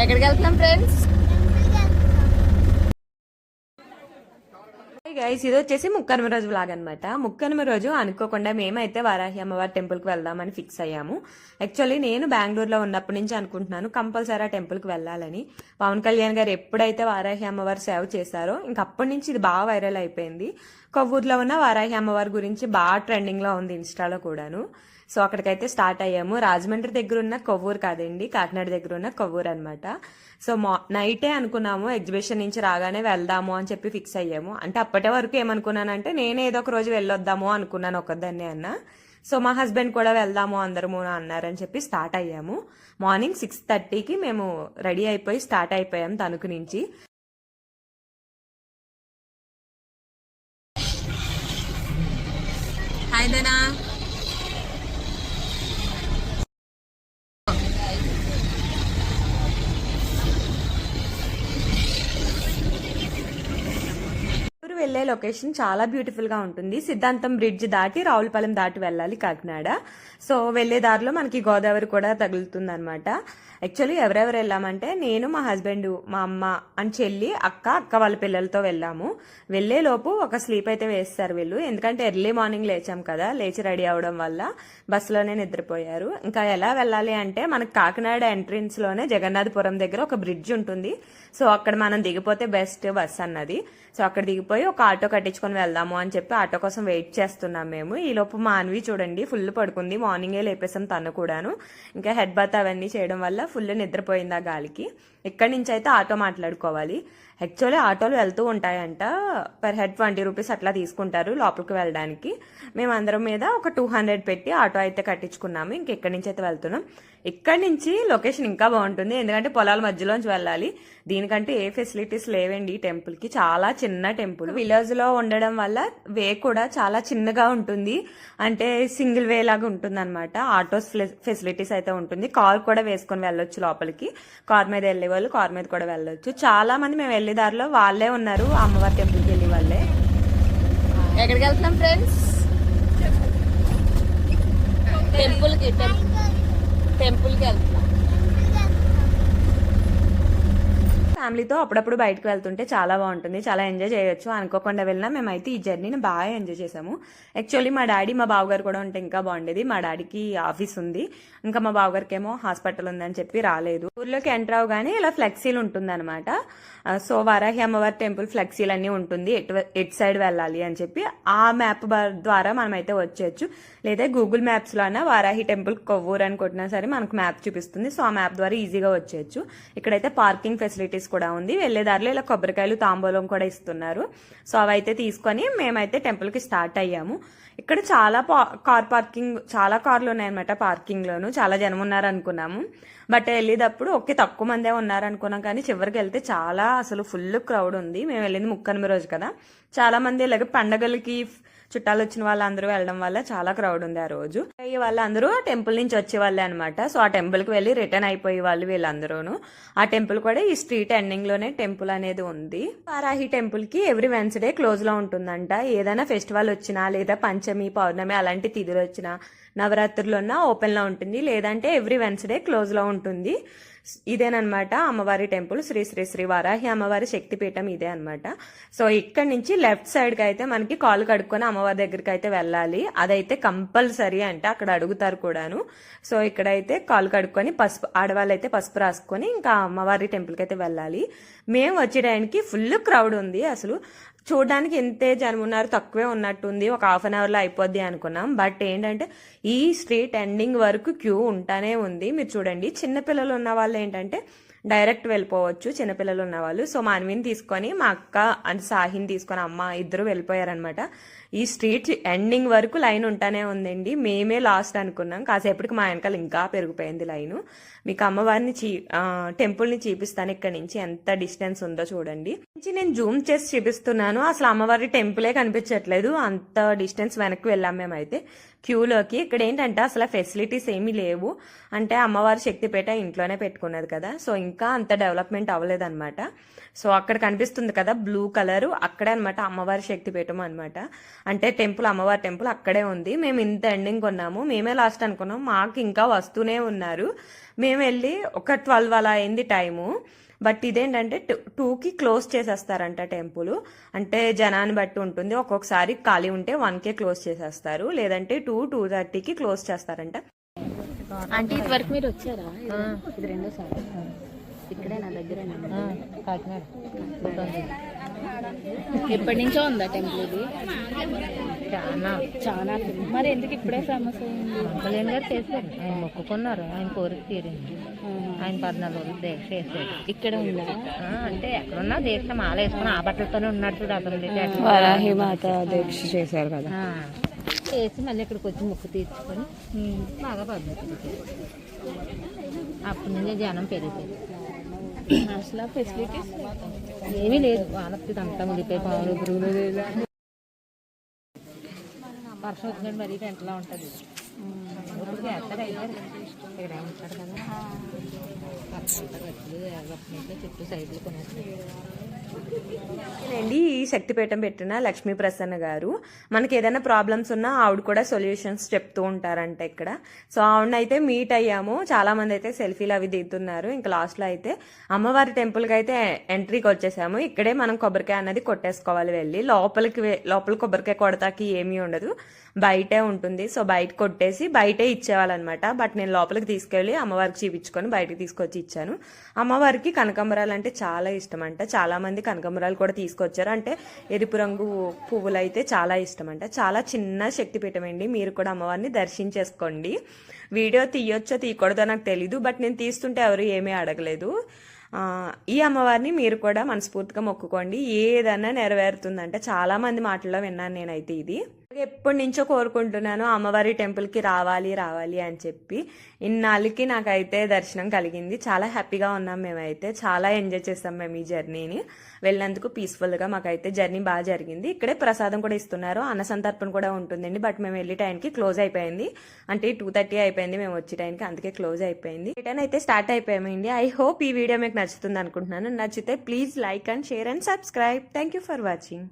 ఎక్కడికి వెళ్తున్నాం friends guys ఇది వచ్చేసి ముక్కనుమ రోజు వ్లాగ్ అనమాట ముక్కనుమ రోజు అనుకోకుండా మేమైతే వారాహి అమ్మవారి టెంపుల్కి వెళ్దామని ఫిక్స్ అయ్యాము. యాక్చువల్లీ నేను బెంగళూరులో ఉన్నప్పటి నుంచి అనుకుంటున్నాను కంపల్సరీ ఆ టెంపుల్కి వెళ్ళాలని. పవన్ కళ్యాణ్ గారు ఎప్పుడైతే వారాహి అమ్మవారి సేవ చేశారో ఇంక అప్పటి నుంచి ఇది బాగా వైరల్ అయిపోయింది. కొవ్వూరులో ఉన్న వారాహి అమ్మవారి గురించి బాగా ట్రెండింగ్లో ఉంది ఇన్స్టాలో కూడాను. సో అక్కడికైతే స్టార్ట్ అయ్యాము. రాజమండ్రి దగ్గర ఉన్న కొవ్వూరు కాదండి కాకినాడ దగ్గర ఉన్న కొవ్వూరు అనమాట సో మా నైటే అనుకున్నాము ఎగ్జిబిషన్ నుంచి రాగానే వెళ్దాము అని చెప్పి ఫిక్స్ అయ్యాము. అంటే అప్పటి వరకు ఏమనుకున్నానంటే నేనే ఏదో ఒక రోజు వెళ్ళొద్దాము అనుకున్నాను ఒకదాన్ని అన్న. సో మా హస్బెండ్ కూడా వెళ్దాము అందరము అన్నారని చెప్పి స్టార్ట్ అయ్యాము. మార్నింగ్ సిక్స్ థర్టీకి మేము రెడీ అయిపోయి స్టార్ట్ అయిపోయాం తణుకు నుంచి. Canada. వెళ్ళే లొకేషన్ చాలా బ్యూటిఫుల్గా ఉంటుంది. సిద్ధాంతం బ్రిడ్జ్ దాటి రావులపాలెం దాటి వెళ్ళాలి కాకినాడ. సో వెళ్ళే దారిలో మనకి గోదావరి కూడా తగులుతుంది అనమాట యాక్చువల్లీ ఎవరెవరు వెళ్ళామంటే నేను మా హస్బెండ్ మా అమ్మ అని చెల్లి అక్క అక్క వాళ్ళ పిల్లలతో వెళ్ళాము. వెళ్ళే లోపు ఒక స్లీప్ అయితే వేస్తారు వీళ్ళు. ఎందుకంటే ఎర్లీ మార్నింగ్ లేచాం కదా లేచి రెడీ అవడం వల్ల బస్సులోనే నిద్రపోయారు. ఇంకా ఎలా వెళ్ళాలి అంటే మనకి కాకినాడ ఎంట్రన్స్లోనే జగన్నాథపురం దగ్గర ఒక బ్రిడ్జ్ ఉంటుంది. సో అక్కడ మనం దిగిపోతే బెస్ట్ బస్ అన్నది. సో అక్కడ దిగిపోయి ఒక ఆటో కట్టించుకొని వెళ్దాము అని చెప్పి ఆటో కోసం వెయిట్ చేస్తున్నాం మేము. ఈ లోపు మానవి చూడండి ఫుల్ పడుకుంది. మార్నింగే లేపేసాం తను కూడాను. ఇంకా హెడ్ బాత్ అవన్నీ చేయడం వల్ల ఫుల్ నిద్రపోయింది ఆ గాలికి. ఇక్కడి నుంచి అయితే ఆటో మాట్లాడుకోవాలి. యాక్చువల్లీ ఆటోలు వెళ్తూ ఉంటాయంట. పర్ హెడ్ ట్వంటీ రూపీస్ అట్లా తీసుకుంటారు లోపలికి వెళ్ళడానికి. మేము అందరం మీద ఒక టూ హండ్రెడ్ పెట్టి ఆటో అయితే కట్టించుకున్నాము. ఇంక ఇక్కడి నుంచి అయితే వెళ్తున్నాం. ఇక్కడి నుంచి లొకేషన్ ఇంకా బాగుంటుంది. ఎందుకంటే పొలాల మధ్యలోంచి వెళ్ళాలి. దీనికంటే ఏ ఫెసిలిటీస్ లేవండి ఈ టెంపుల్కి చాలా చిన్న టెంపుల్ విలేజ్లో ఉండడం వల్ల వే కూడా చాలా చిన్నగా ఉంటుంది. అంటే సింగిల్ వే లాగా ఉంటుంది అనమాట ఆటోస్ ఫెసిలిటీస్ అయితే ఉంటుంది. కార్ కూడా వేసుకొని వెళ్ళొచ్చు లోపలికి. కార్ మీద వెళ్ళే వాళ్ళు కార్ మీద కూడా వెళ్ళొచ్చు. చాలా మంది మేము వెళ్ళే దారిలో వాళ్ళే ఉన్నారు అమ్మవారి టెంపుల్కి వెళ్ళే వాళ్ళే. ఎక్కడికి వెళ్తున్నాం ఫ్రెండ్స్? టెంపుల్కి టెంపుల్కి వెళ్తున్నాం. ఫ్యామిలీతో అప్పుడప్పుడు బయటకు వెళ్తుంటే చాలా బాగుంటుంది. చాలా ఎంజాయ్ చేయొచ్చు. అనుకోకుండా వెళ్ళినా మేమైతే ఈ జర్నీని బాగా ఎంజాయ్ చేసాము యాక్చువల్లీ మా డాడీ మా బావగారు కూడా ఉంటే ఇంకా బాగుండేది. మా డాడీకి ఆఫీస్ ఉంది. ఇంకా మా బావగారికి ఏమో హాస్పిటల్ ఉందని చెప్పి రాలేదు. ఊర్లోకి ఎంటర్ అవగానే ఇలా ఫ్లెక్సీలు ఉంటుంది అనమాట సో వారాహి అమ్మవారి టెంపుల్ ఫ్లెక్సీలు అన్నీ ఉంటుంది. ఎటు ఎటు సైడ్ వెళ్ళాలి అని చెప్పి ఆ మ్యాప్ ద్వారా మనం అయితే వచ్చేయచ్చు. లేదా గూగుల్ మ్యాప్స్లో అయినా వారాహి టెంపుల్ కొవ్వూరు అని కొట్టినా సరే మనకు మ్యాప్ చూపిస్తుంది. సో ఆ మ్యాప్ ద్వారా ఈజీగా వచ్చేయచ్చు. ఇక్కడైతే పార్కింగ్ ఫెసిలిటీస్ కూడా ఉంది. వెళ్ళే దారిలో ఇలా కొబ్బరికాయలు తాంబూలం కూడా ఇస్తున్నారు. సో అవైతే తీసుకొని మేమైతే టెంపుల్కి స్టార్ట్ అయ్యాము. ఇక్కడ చాలా పా- కార్ పార్కింగ్ చాలా కార్లు ఉన్నాయన్నమాట పార్కింగ్ లోను చాలా జనం ఉన్నారు అనుకున్నాము బట్ వెళ్ళేటప్పుడు ఒకే తక్కువ మందే ఉన్నారు అనుకున్నాం కానీ చివరికి వెళ్తే చాలా అసలు ఫుల్ క్రౌడ్ ఉంది. మేము వెళ్ళింది ముక్కనమి రోజు కదా. చాలా మంది ఇలాగ పండగలకి చుట్టాలు వచ్చిన వాళ్ళందరూ వెళ్ళడం వల్ల చాలా క్రౌడ్ ఉంది ఆ రోజు. ఈ వాళ్ళందరూ టెంపుల్ నుంచి వచ్చే వాళ్ళే అనమాట సో ఆ టెంపుల్కి వెళ్ళి రిటర్న్ అయిపోయే వాళ్ళు వీళ్ళందరూను. ఆ టెంపుల్ కూడా ఈ స్ట్రీట్ ఎండింగ్లోనే టెంపుల్ అనేది ఉంది. వారాహి టెంపుల్కి ఎవ్రీ వెన్స్డే క్లోజ్లో ఉంటుందంట. ఏదైనా ఫెస్టివల్ వచ్చినా లేదా పంచమి పౌర్ణమి అలాంటి తిథులు వచ్చినా నవరాత్రులున్నా ఓపెన్లో ఉంటుంది. లేదంటే ఎవ్రీ వెన్స్డే క్లోజ్లో ఉంటుంది. ఇదేనమాట అమ్మవారి టెంపుల్. శ్రీ శ్రీ శ్రీ వారాహి అమ్మవారి శక్తిపీఠం ఇదే అనమాట సో ఇక్కడ నుంచి లెఫ్ట్ సైడ్కి అయితే మనకి కాలు కడుక్కొని అమ్మవారి దగ్గరికి అయితే వెళ్ళాలి. అదైతే కంపల్సరీ అంటే అక్కడ అడుగుతారు కూడాను. సో ఇక్కడైతే కాలు కడుక్కొని పసుపు ఆడవాళ్ళు అయితే పసుపు రాసుకొని ఇంకా అమ్మవారి టెంపుల్కి అయితే వెళ్ళాలి. మేము వచ్చే టైంకి ఫుల్ క్రౌడ్ ఉంది అసలు. చూడడానికి ఎంతే జనం ఉన్నారు తక్కువే ఉన్నట్టుంది ఒక హాఫ్ అన్ అవర్లో అయిపోద్ది అనుకున్నాం. బట్ ఏంటంటే ఈ స్ట్రీట్ ఎండింగ్ వరకు క్యూ ఉంటానే ఉంది. మీరు చూడండి చిన్నపిల్లలు ఉన్న వాళ్ళు ఏంటంటే డైరెక్ట్ వెళ్ళిపోవచ్చు చిన్నపిల్లలు ఉన్నవాళ్ళు. సో మా తీసుకొని మా అక్క అండ్ సాహిని తీసుకొని అమ్మ ఇద్దరు వెళ్ళిపోయారనమాట ఈ స్ట్రీట్ ఎండింగ్ వరకు లైన్ ఉంటానే ఉందండి. మేమే లాస్ట్ అనుకున్నాం. కాసేపటికి మా వెనకాల ఇంకా పెరిగిపోయింది లైను. మీకు అమ్మవారిని చీ టెంపుల్ని చూపిస్తాను ఇక్కడ నుంచి ఎంత డిస్టెన్స్ ఉందో చూడండి. నుంచి నేను జూమ్ చేసి చూపిస్తున్నాను. అసలు అమ్మవారి టెంపులే కనిపించట్లేదు. అంత డిస్టెన్స్ వెనక్కి వెళ్ళాం మేమైతే. క్యూలోకి. ఇక్కడ ఏంటంటే అసలు ఫెసిలిటీస్ ఏమీ లేవు. అంటే అమ్మవారి శక్తిపేట ఇంట్లోనే పెట్టుకున్నది కదా. సో ఇంకా అంత డెవలప్మెంట్ అవ్వలేదన్నమాట. సో అక్కడ కనిపిస్తుంది కదా బ్లూ కలర్ అక్కడే అనమాట అమ్మవారి శక్తిపీఠం అనమాట అంటే టెంపుల్ అమ్మవారి టెంపుల్ అక్కడే ఉంది. మేము ఇంత ఎండింగ్ కొన్నాము. మేమే లాస్ట్ అనుకున్నాం. మాకు ఇంకా వస్తూనే ఉన్నారు. మేము వెళ్ళి ఒక ట్వెల్వ్ అలా అయింది టైము బట్ ఇదేంటంటే టూ- టూకి క్లోజ్ చేసేస్తారంట టెంపుల్. అంటే జనాన్ని బట్టి ఉంటుంది. ఒక్కొక్కసారి ఖాళీ ఉంటే వన్కే క్లోజ్ చేసేస్తారు. లేదంటే టూ టూ థర్టీకి క్లోజ్ చేస్తారంట. అంటే ఇది వరకు మీరు వచ్చారా? ఇది రెండోసారి. ఇక్కడే నా దగ్గర కాకినాడ. ఎప్పటి నుంచో ఉందా టెంపుల్ ఇది? చాలా చాలా మరి ఎందుకు ఇప్పుడే ఫేమస్ అయింది? గారు చేశారు. ఆయన మొక్కుకున్నారు. ఆయన కోరిక తీరింది. ఆయన పద్నాలుగు రోజులు దీక్ష చేశాడు. ఇక్కడ ఉందా? ఆ, అంటే ఎక్కడున్నా దీక్ష మాల వేసుకుని ఆ బట్టలతోనే ఉన్నాడు చూడు అతను వరాహి మాత దీక్ష చేశారు కదా. ఆ, చేసి మళ్ళీ ఇక్కడికి వచ్చి మొక్కు తీర్చుకొని బాగా పద్ధతి అప్పటి నుంచి జనం పెరిగిపోయింది అసలు ఫెసిలిటీస్ ఏమీ లేదు. వాళ్ళకి అంతా ముడిపోయి పావులు లేదు. వర్షం వచ్చినట్టు మరీ ఎంతలా ఉంటుంది. ఉంటాడు కదా? చుట్టూ సైడ్లు కొనేస్తారు అండి ఈ శక్తిపీఠం పెట్టిన లక్ష్మీ ప్రసన్న గారు మనకి ఏదైనా ప్రాబ్లమ్స్ ఉన్నా ఆవిడ కూడా సొల్యూషన్స్ చెప్తూ ఉంటారంట ఇక్కడ. సో ఆవిడ అయితే మీట్ అయ్యాము. చాలా మంది అయితే సెల్ఫీలు అవి దిగుతున్నారు ఇంకా లాస్ట్లో అయితే అమ్మవారి టెంపుల్కి అయితే ఎంట్రీకి వచ్చేసాము. ఇక్కడే మనం కొబ్బరికాయ అన్నది కొట్టేసుకోవాలి వెళ్ళి. లోపలికి లోపల కొబ్బరికాయ కొడతాకి ఏమీ ఉండదు. బయటే ఉంటుంది. సో బయట కొట్టేసి బయటే ఇచ్చేవాళ్ళనమాట. బట్ నేను లోపలికి తీసుకెళ్ళి అమ్మవారికి చూపించుకొని బయటకు తీసుకొచ్చి ఇచ్చాను. అమ్మవారికి కనకాంబరాలు అంటే చాలా ఇష్టం అంట చాలా మంది కనకాంబరాలు కూడా తీసుకొచ్చారు. అంటే ఎరుపు రంగు పువ్వులు అయితే చాలా ఇష్టం అంట చాలా చిన్న శక్తిపీఠం అండి. మీరు కూడా అమ్మవారిని దర్శించేసుకోండి. వీడియో తీయొచ్చో తీయకూడదో నాకు తెలీదు. బట్ నేను తీస్తుంటే ఎవరు ఏమీ అడగలేదు. ఈ అమ్మవారిని మీరు కూడా మనస్ఫూర్తిగా మొక్కుకోండి. ఏదన్నా నెరవేరుతుందంటే చాలామంది మాటల్లో విన్నాను నేనైతే ఇది. ఎప్పటి నుంచో కోరుకుంటున్నాను అమ్మవారి టెంపుల్కి రావాలి రావాలి అని చెప్పి. ఇన్నాళ్ళకి నాకైతే దర్శనం కలిగింది. చాలా హ్యాపీగా ఉన్నాం మేమైతే. చాలా ఎంజాయ్ చేస్తాం మేము ఈ జర్నీని. వెళ్ళినందుకు పీస్ఫుల్గా మాకైతే జర్నీ బాగా జరిగింది. ఇక్కడే ప్రసాదం కూడా ఇస్తున్నారు. అన్న సంతర్పణ కూడా ఉంటుందండి. బట్ మేము వెళ్ళే టైంకి క్లోజ్ అయిపోయింది. అంటే టూ థర్టీ అయిపోయింది. మేము వచ్చే టైంకి అందుకే క్లోజ్ అయిపోయింది. రిటర్న్ అయితే స్టార్ట్ అయిపోయామండి. ఐ హోప్ ఈ వీడియో మీకు నచ్చుతుంది అనుకుంటున్నాను. నచ్చితే please like and share and subscribe. Thank you for watching.